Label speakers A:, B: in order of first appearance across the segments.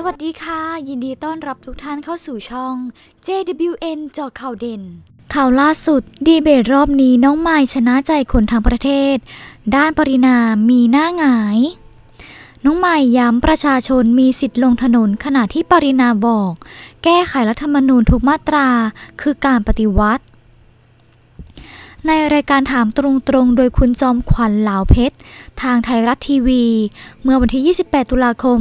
A: สวัสดีค่ะ ยินดีต้อนรับทุกท่านเข้าสู่ช่อง JWN เจาข่าวเด่น ข่าวล่าสุดดีเบตรอบนี้น้องไม้ชนะใจคนทั้งประเทศ ด้านปรินามีหน้าหงาย น้องไม้ย้ำประชาชนมีสิทธิ์ลงถนนขณะที่ปรินาบอก แก้ไขรัฐธรรมนูญทุกมาตราคือการปฏิวัติ ในรายการถามตรงๆ โดยคุณจอมขวัญเหลาเพชร ทางไทยรัฐทีวี เมื่อวันที่ 28 ตุลาคม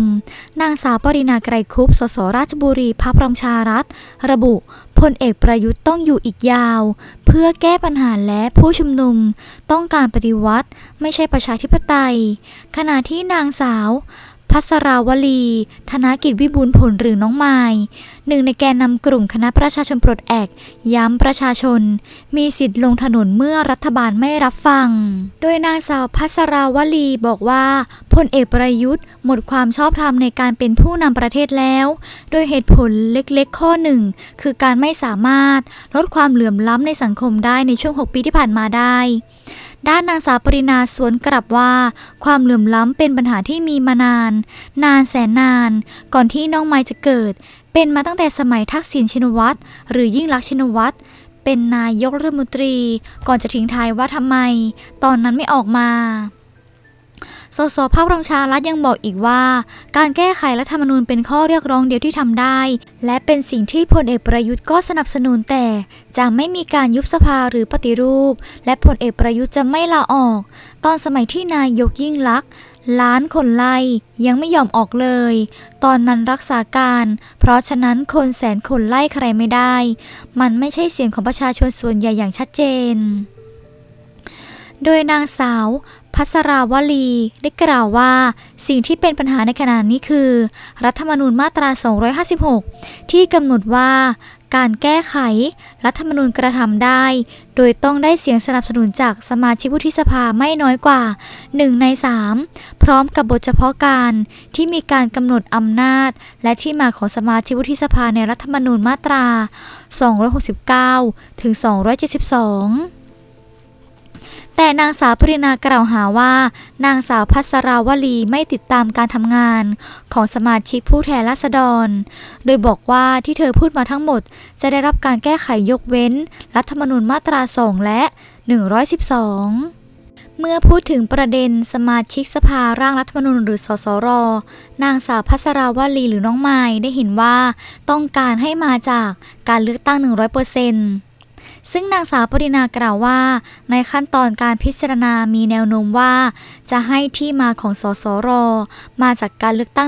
A: นางสาวปรินาไกรคุปสสราชบุรีพักประชารัฐ ระบุพลเอกประยุทธ์ต้องอยู่อีกยาว เพื่อแก้ปัญหาและผู้ชุมนุม ต้องการปฏิวัติ ไม่ใช่ประชาธิปไตย ขณะที่นางสาว พัสราวลี ธนกิจวิบูลผลหรือน้องไม้หนึ่งในแกนนำกลุ่มคณะประชาชนปลดแอก ย้ำประชาชน มีสิทธิ์ลงถนนเมื่อรัฐบาลไม่รับฟัง โดยนางสาวพัสราวลีบอกว่าพลเอกประยุทธ์ หมดความชอบธรรมในการเป็นผู้นำประเทศแล้ว โดยเหตุผลเล็กๆ ข้อหนึ่งคือการไม่สามารถลดความเหลื่อมล้ำในสังคมได้ในช่วง 6 ปีที่ผ่านมาได้ ด้านนางสาวปรินาสวนกลับว่า ความเหลื่อมล้ำเป็นปัญหาที่มีมานาน นานแสนนาน ก่อนที่น้องไม้จะเกิด เป็นมาตั้งแต่สมัยทักษิณชินวัตรหรือยิ่งลักษณ์ชินวัตรเป็นนายกรัฐมนตรี ก่อนจะทิ้งท้ายว่าทำไม ตอนนั้นไม่ออกมา สสภาคประชารัฐยังบอกอีกว่า การแก้ไขรัฐธรรมนูญเป็นข้อเรียกร้องเดียวที่ทำได้ และเป็นสิ่งที่พลเอกประยุทธ์ก็สนับสนุนแต่ จะไม่มีการยุบสภาหรือปฏิรูป และพลเอกประยุทธ์จะไม่ลาออก ตอนสมัยที่นายกยิ่งลักษณ์ล้านคนไล่ยังไม่ยอมออกเลย ตอนนั้นรักษาการ เพราะฉะนั้นคนแสนคนไล่ใครไม่ได้ มันไม่ใช่เสียงของประชาชนส่วนใหญ่อย่างชัดเจน โดยนางสาว พัสราวลีได้กล่าวว่า สิ่งที่เป็นปัญหาในขณะนี้คือ รัฐธรรมนูญมาตรา 256 ที่กำหนดว่า การแก้ไข รัฐธรรมนูญกระทำได้ โดยต้องได้เสียงสนับสนุนจากสมาชิกวุฒิสภาไม่น้อยกว่า 1 ใน 3 พร้อมกับบทเฉพาะการที่มีการกำหนดอำนาจ และที่มาของสมาชิกวุฒิสภาในรัฐธรรมนูญมาตรา 269 ถึง 272 แต่นางสาวปรินากล่าวหาว่า นางสาวพัสราวลีไม่ติดตามการทำงานของสมาชิกผู้แทนราษฎร โดยบอกว่าที่เธอพูดมาทั้งหมด จะได้รับการแก้ไขยกเว้น รัฐธรรมนูญมาตรา2และ 112เมื่อพูดถึงประเด็นสมาชิกสภาร่างรัฐธรรมนูญหรือสสร นางสาวพัสราวลีหรือน้องไม้ได้เห็นว่าต้องการให้มาจากการเลือกตั้ง 100% ซึ่งนางสาวปรินากล่าวว่า ในขั้นตอนการพิจารณามีแนวโน้มว่า จะให้ที่มาของสสร มาจากการเลือกตั้ง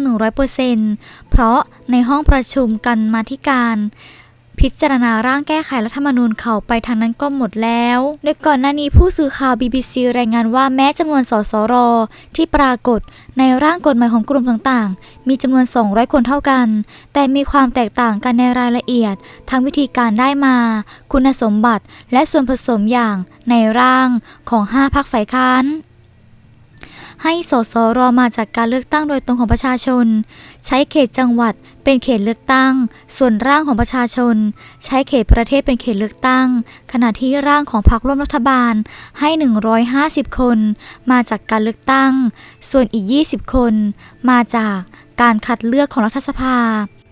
A: 100%เพราะในห้องประชุมกันมาธิการ พิจารณาร่างแก้ไขรัฐธรรมนูญเขาไปทางนั้นก็หมดแล้ว โดยก่อนหน้านี้ผู้สื่อข่าว BBC รายงานว่าแม้จำนวนสสร ที่ปรากฏในร่างกฎหมายของกลุ่มต่างๆ มีจำนวน 200 คนเท่ากัน แต่มีความแตกต่างกันในรายละเอียด ทั้งวิธีการได้มา คุณสมบัติและส่วนผสมอย่างในร่างของ 5พรรคฝ่ายค้านให้สสรมาจากการเลือกตั้งโดยตรงของประชาชน ใช้เขตจังหวัด เป็นเขตเลือกตั้ง ส่วนร่างของประชาชน ใช้เขตประเทศเป็นเขตเลือกตั้ง ขณะที่ร่างของพรรคร่วมรัฐบาลให้ 150 คน มาจากการเลือกตั้ง ส่วนอีก 20 คน มาจากการคัดเลือกของรัฐสภา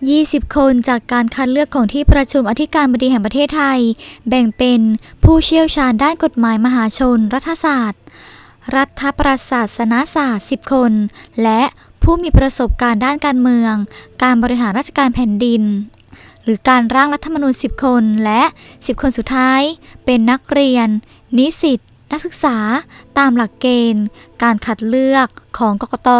A: 20 คนจากการคัดเลือกของที่ประชุมอธิการบดีแห่งประเทศไทย แบ่งเป็นผู้เชี่ยวชาญด้านกฎหมายมหาชน รัฐศาสตร์ รัฐประศาสนศาสตร์ 10 คน และ ผู้มีประสบการณ์ด้านการเมือง การบริหารราชการแผ่นดิน หรือการร่างรัฐธรรมนูญ 10 คนและ 10 คนสุดท้าย เป็นนักเรียน นิสิตนักศึกษา ตามหลักเกณฑ์ การคัดเลือกของกกต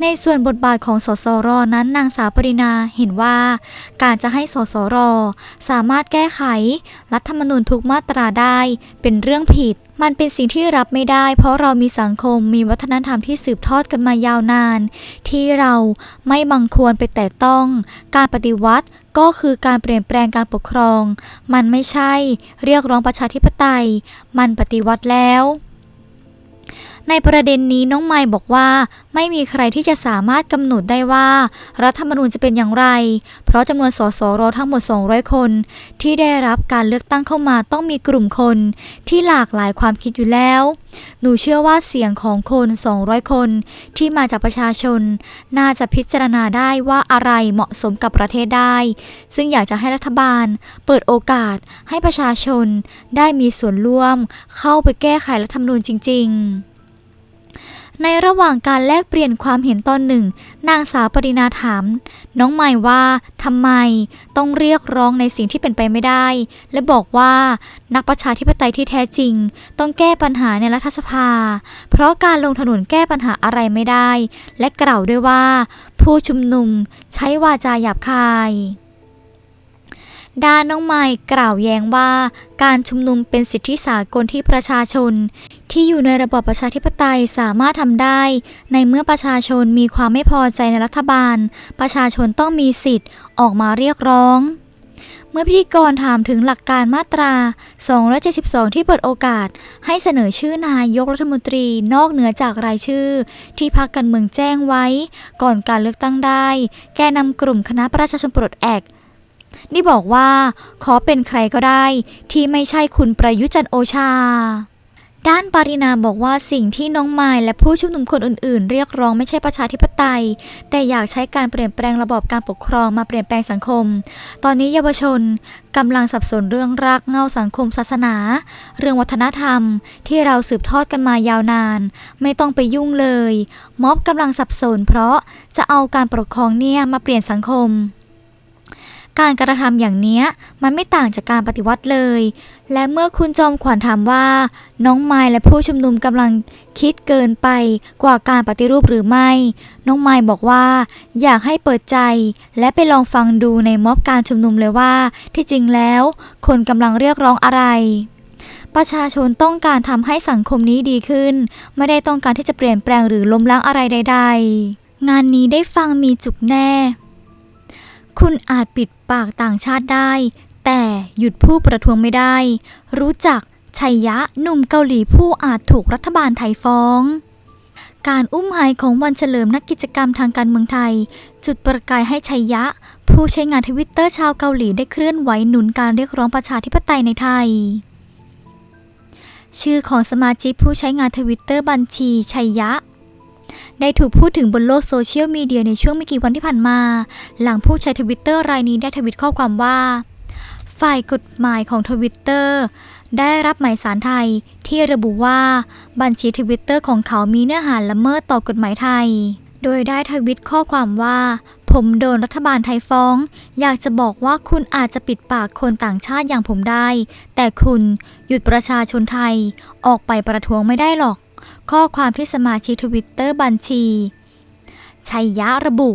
A: ในส่วนบทบาทของสสรนั้นนางสาวปรินาเห็นว่า การจะให้สสรสามารถแก้ไข รัฐธรรมนูญทุกมาตราได้เป็นเรื่องผิด มันเป็นสิ่งที่รับไม่ได้ เพราะเรามีสังคมมีวัฒนธรรมที่สืบทอดกันมายาวนาน ที่เราไม่บังควรไปแต่ต้อง การปฏิวัติก็คือการเปลี่ยนแปลงการปกครอง มันไม่ใช่ เรียกร้องประชาธิปไตย มันปฏิวัติแล้ว ในประเด็นนี้น้องไมค์บอกว่าไม่มีใครที่จะสามารถกำหนดได้ว่า รัฐธรรมนูญจะเป็นอย่างไร เพราะจำนวนสสรทั้งหมด 200 คน ที่ได้รับการเลือกตั้งเข้ามาต้องมีกลุ่มคน ที่หลากหลายความคิดอยู่แล้ว หนูเชื่อว่าเสียงของคน 200 คน ที่มาจากประชาชน น่าจะพิจารณาได้ว่าอะไรเหมาะสมกับประเทศได้ ซึ่งอยากจะให้รัฐบาล เปิดโอกาสให้ประชาชนได้มีส่วนร่วม เข้าไปแก้ไขรัฐธรรมนูญจริง ๆ ในระหว่างการแลกเปลี่ยนความเห็นตอนหนึ่ง นางสาวปรินาถาม น้องใหม่ว่าทำไมต้องเรียกร้องในสิ่งที่เป็นไปไม่ได้ และบอกว่านักประชาธิปไตยที่แท้จริง ต้องแก้ปัญหาในรัฐสภา เพราะการลงถนนแก้ปัญหาอะไรไม่ได้ และกล่าวด้วยว่า ผู้ชุมนุมใช้วาจาหยาบคาย ด้านน้องไม้กล่าวแย้งว่าการชุมนุมเป็นสิทธิสากลที่ประชาชน ที่อยู่ในระบอบประชาธิปไตยสามารถทำได้ ในเมื่อประชาชนมีความไม่พอใจในรัฐบาล ประชาชนต้องมีสิทธิ์ออกมาเรียกร้อง เมื่อพิธีกรถามถึงหลักการมาตรา 272 ที่เปิดโอกาส ให้เสนอชื่อนายกรัฐมนตรีนอกเหนือจากรายชื่อ ที่พรรคการเมืองแจ้งไว้ ก่อนการเลือกตั้งได้ แกนำกลุ่มคณะประชาชนปลดแอก นี่บอกว่าขอเป็นใครก็ได้ที่ไม่ใช่คุณประยุจันโอชา ด้านปารินาบอกว่าสิ่งที่น้องไมายและผู้ชุมนุมคนอื่นๆ เรียกร้องไม่ใช่ประชาธิปไตย แต่อยากใช้การเปลี่ยนแปลงระบอบการปกครองมาเปลี่ยนแปลงสังคม ตอนนี้เยาวชนกำลังสับสนเรื่องรากเงาสังคมศาสนา เรื่องวัฒนธรรม ที่เราสืบทอดกันมายาวนาน ไม่ต้องไปยุ่งเลย ม็อบกำลังสับสนเพราะจะเอาการปกครองเนี่ยมาเปลี่ยนสังคม การกระทำอย่างเนี้ยมันไม่ต่างจากการปฏิวัติเลย และเมื่อคุณจอมขวัญถามว่า น้องไม้และผู้ชุมนุมกำลังคิดเกินไปกว่าการปฏิรูปหรือไม่ น้องไม้บอกว่า อยากให้เปิดใจ และไปลองฟังดูในม็อบการชุมนุมเลยว่า ที่จริงแล้ว คนกำลังเรียกร้องอะไรประชาชนต้องการทำให้สังคมนี้ดีขึ้น ไม่ได้ต้องการที่จะเปลี่ยนแปลงหรือล้มล้างอะไรใด ๆ งานนี้ได้ฟังมีจุกแน่ คุณอาจปิดปากต่างชาติได้ แต่หยุดผู้ประท้วงไม่ได้ รู้จักชัยยะหนุ่มเกาหลีผู้อาจถูกรัฐบาลไทยฟ้อง การอุ้มหายของวันเฉลิมนักกิจกรรมทางการเมืองไทย จุดประกายให้ชัยยะ ผู้ใช้งานทวิตเตอร์ชาวเกาหลีได้เคลื่อนไหวหนุนการเรียกร้องประชาธิปไตยในไทยชื่อของสมาชิกผู้ใช้งานทวิตเตอร์บัญชีชัยยะ ได้ถูกพูดถึงบนโลกโซเชียลมีเดียในช่วงไม่กี่วันที่ผ่านมา หลังผู้ใช้ทวิตเตอร์รายนี้ได้ทวิตข้อความว่า ฝ่ายกฎหมายของทวิตเตอร์ได้รับหมายสารไทยที่ระบุว่าบัญชีทวิตเตอร์ของเขามีเนื้อหาละเมิดต่อกฎหมายไทย โดยได้ทวิตข้อความว่า ผมโดนรัฐบาลไทยฟ้อง อยากจะบอกว่าคุณอาจจะปิดปากคนต่างชาติอย่างผมได้ แต่คุณหยุดประชาชนไทยออกไปประท้วงไม่ได้หรอก ข้อความที่สมาชิกทวิตเตอร์บัญชีชัยยะระบุ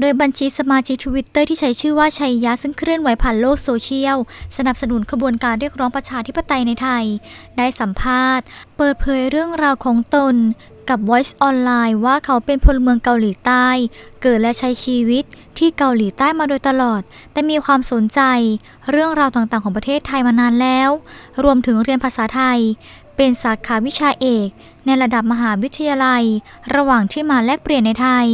A: โดยบัญชีสมาชิกทวิตเตอร์ที่ใช้ชื่อว่าชัยยะซึ่งเคลื่อนไหวผ่านโลกโซเชียล สนับสนุนขบวนการเรียกร้องประชาธิปไตยในไทย ได้สัมภาษณ์ เปิดเผยเรื่องราวของตน กับ Voice Online ว่าเขาเป็นพลเมืองเกาหลีใต้ เกิดและใช้ชีวิตที่เกาหลีใต้มาโดยตลอด แต่มีความสนใจ เรื่องราวต่างๆของประเทศไทยมานานแล้ว รวมถึงเรียนภาษาไทย เป็นสาขาวิชาเอก ในระดับมหาวิทยาลัย ระหว่างที่มาแลกเปลี่ยนในไทย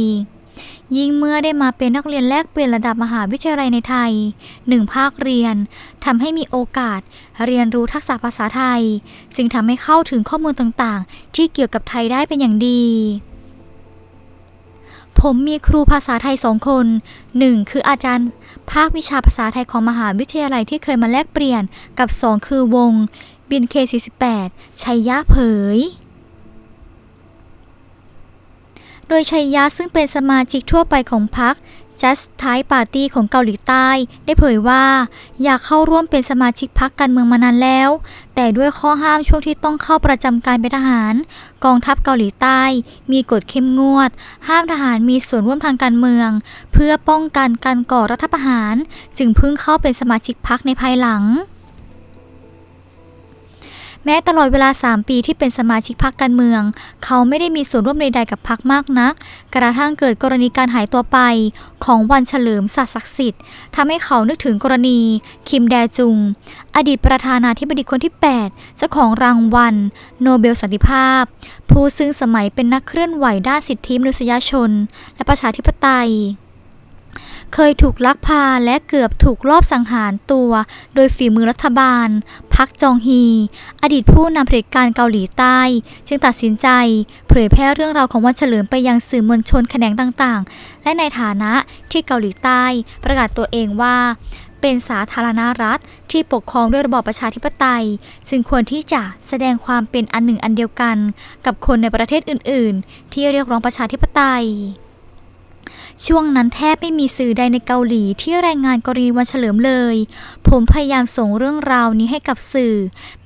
A: ยิ่งเมื่อได้มาเป็นนักเรียนแลกเปลี่ยนระดับมหาวิทยาลัยในไทยหนึ่งภาคเรียนทำให้มีโอกาสเรียนรู้ทักษะภาษาไทย ซึ่งทำให้เข้าถึงข้อมูลต่างๆ ที่เกี่ยวกับไทยได้เป็นอย่างดีผมมีครูภาษาไทยสองคนหนึ่งคืออาจารย์ ภาควิชาภาษาไทยของมหาวิทยาลัยที่เคยมาแลกเปลี่ยนกับสองคือวง บินเค48ชัยยะเผย โดยชัยยะซึ่งเป็นสมาชิกทั่วไปของพรรค Just Thai Party ของเกาหลีใต้ ได้เผยว่าอยากเข้าร่วมเป็นสมาชิกพรรคการเมืองมานานแล้ว แต่ด้วยข้อห้ามช่วงที่ต้องเข้าประจำการเป็นทหาร กองทัพเกาหลีใต้ มีกฎเข้มงวด ห้ามทหารมีส่วนร่วมทางการเมือง เพื่อป้องกันการก่อรัฐประหาร จึงเพิ่งเข้าเป็นสมาชิกพรรคในภายหลัง แม้ตลอดเวลา 3 ปีที่เป็นสมาชิกพรรคการเมือง เขาไม่ได้มีส่วนร่วมใดๆกับพรรคมากนัก กระทั่งเกิดกรณีการหายตัวไป ของวันเฉลิมศาสตร์ศักดิ์สิทธิ์ทำให้เขานึกถึงกรณี คิมแดจุง อดีตประธานาธิบดีคนที่ 8 เจ้าของรางวัล โนเบลสันติภาพ ผู้ซึ่งสมัยเป็นนักเคลื่อนไหวด้านสิทธิมนุษยชน และประชาธิปไตย เคยถูกลักพาและเกือบถูกลอบสังหารตัว โดยฝีมือรัฐบาล พักจองฮี อดีตผู้นำเผด็จการเกาหลีใต้ จึงตัดสินใจ เผยแพร่เรื่องราวของวันเฉลิมไปยังสื่อมวลชนแขนงต่างๆ และในฐานะที่เกาหลีใต้ประกาศตัวเองว่าเป็นสาธารณรัฐที่ปกครองด้วยระบอบประชาธิปไตย ซึ่งควรที่จะแสดงความเป็นอันหนึ่งอันเดียวกัน กับคนในประเทศอื่น ๆ ที่เรียกร้องประชาธิปไตย ช่วงนั้นแทบไม่มีสื่อใดในเกาหลีที่รายงานกรณีวันเฉลิมเลย ผมพยายามส่งเรื่องราวนี้ให้กับสื่อ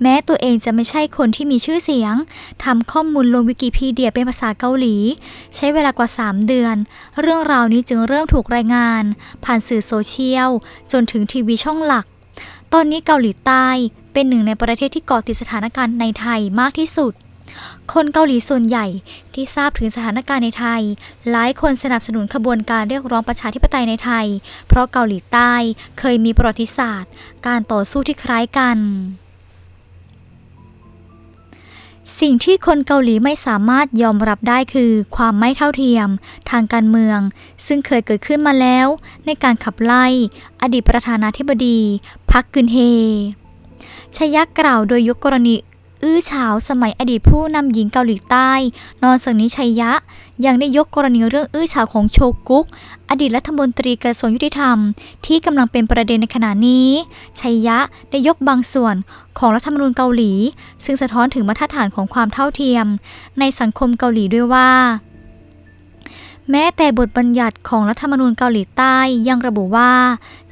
A: แม้ตัวเองจะไม่ใช่คนที่มีชื่อเสียงทำข้อมูลลงวิกิพีเดียเป็นภาษาเกาหลี ใช้เวลากว่า 3 เดือน เรื่องราวนี้จึงเริ่มถูกรายงาน ผ่านสื่อโซเชียล จนถึงทีวีช่องหลัก ตอนนี้เกาหลีใต้เป็นหนึ่งในประเทศที่เกาะติดสถานการณ์ในไทยมากที่สุด คนเกาหลีส่วนใหญ่ที่ทราบถึงสถานการณ์ในไทย หลายคนสนับสนุนขบวนการเรียกร้องประชาธิปไตยในไทย เพราะเกาหลีใต้เคยมีประวัติศาสตร์ การต่อสู้ที่คล้ายกัน สิ่งที่คนเกาหลีไม่สามารถยอมรับได้คือ ความไม่เท่าเทียม ทางการเมือง ซึ่งเคยเกิดขึ้นมาแล้ว ในการขับไล่ อดีตประธานาธิบดี พักกึนเฮชยักกล่าวโดยยกกรณี อื้อฉาวสมัยอดีตผู้นำหญิงเกาหลีใต้ นอนสังนิชัยยะ ยังได้ยกกรณีเรื่องอื้อฉาวของโชกุก อดีตรัฐมนตรีกระทรวงยุติธรรม ที่กำลังเป็นประเด็นในขณะนี้ ชัยยะได้ยกบางส่วนของรัฐธรรมนูญเกาหลี ซึ่งสะท้อนถึงมาตรฐานของความเท่าเทียม ในสังคมเกาหลีด้วยว่าแม้แต่บทบัญญัติของรัฐธรรมนูญเกาหลีใต้ยังระบุว่า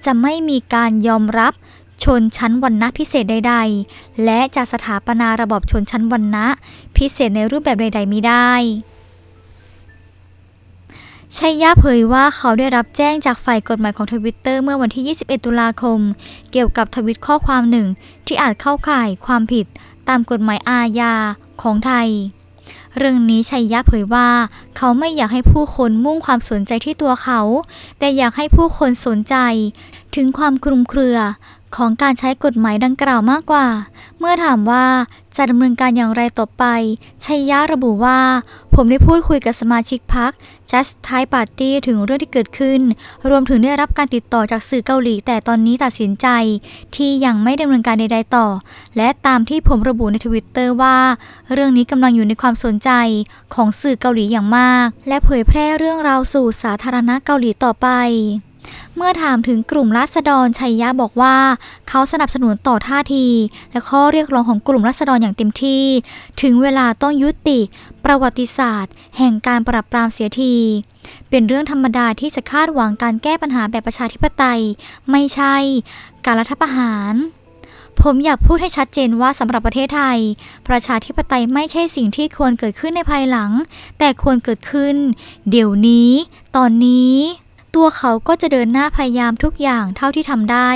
A: จะไม่มีการยอมรับ ชนชั้นวรรณะพิเศษใด ๆ และจะสถาปนาระบอบชนชั้นวรรณะพิเศษในรูปแบบใด ๆ ไมิได้ชัยยะเผยว่าเขาได้รับแจ้งจากฝ่ายกฎหมายของทวิตเตอร์เมื่อวันที่ 21 ตุลาคม เกี่ยวกับทวิตข้อความหนึ่ง ที่อาจเข้าข่ายความผิดตามกฎหมายอาญาของไทย เรื่องนี้ชัยยะเผยว่า เขาไม่อยากให้ผู้คนมุ่งความสนใจที่ตัวเขา แต่อยากให้ผู้คนสนใจ ถึงความคลุมเครือ ของการใช้กฎหมายดังกล่าวมากกว่า เมื่อถามว่าจะดำเนินการอย่างไรต่อไป ชัยยะระบุว่า ผมได้พูดคุยกับสมาชิกพรรค Just Thai Party ถึงเรื่องที่เกิดขึ้น รวมถึงได้รับการติดต่อจากสื่อเกาหลี แต่ตอนนี้ตัดสินใจ ที่ยังไม่ดำเนินการใดๆต่อ และตามที่ผมระบุในทวิตเตอร์ว่า เรื่องนี้กำลังอยู่ในความสนใจของสื่อเกาหลีอย่างมาก และเผยแพร่เรื่องราวสู่สาธารณะเกาหลีต่อไป เมื่อถามถึงกลุ่มราษฎรชัยยะบอกว่า เขาสนับสนุนต่อท่าที และข้อเรียกร้องของกลุ่มราษฎรอย่างเต็มที่ ถึงเวลาต้องยุติ ประวัติศาสตร์ แห่งการปราบปรามเสียที เป็นเรื่องธรรมดาที่จะคาดหวังการแก้ปัญหาแบบประชาธิปไตย ไม่ใช่ การรัฐประหารผมอยากพูดให้ชัดเจนว่าสำหรับประเทศไทย ประชาธิปไตยไม่ใช่สิ่งที่ควรเกิดขึ้นในภายหลัง แต่ควรเกิดขึ้น เดี๋ยวนี้ ตอนนี้ ตัวเขาก็จะเดินหน้าพยายามทุกอย่างเท่าที่ทำได้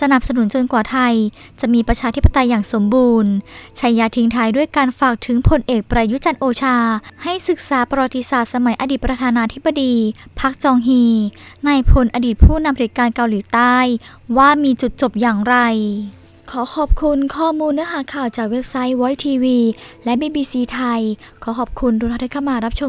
A: สนับสนุนจนกว่าไทย จะมีประชาธิปไตยอย่างสมบูรณ์ชัยยาทิ้งท้ายด้วยการฝากถึงพลเอกประยุจันโอชา ให้ศึกษาประวัติศาสตร์สมัยอดีตประธานาธิบดีพักจองฮีนายพลอดีตผู้นำเผด็จการเกาหลีใต้ ว่ามีจุดจบอย่างไรขอขอบคุณข้อมูลเนื้อหาข่าวจากเว็บไซต์ Voice TV และ BBC ไทย ขอขอบคุณทุกท่านที่เข้ามารับชม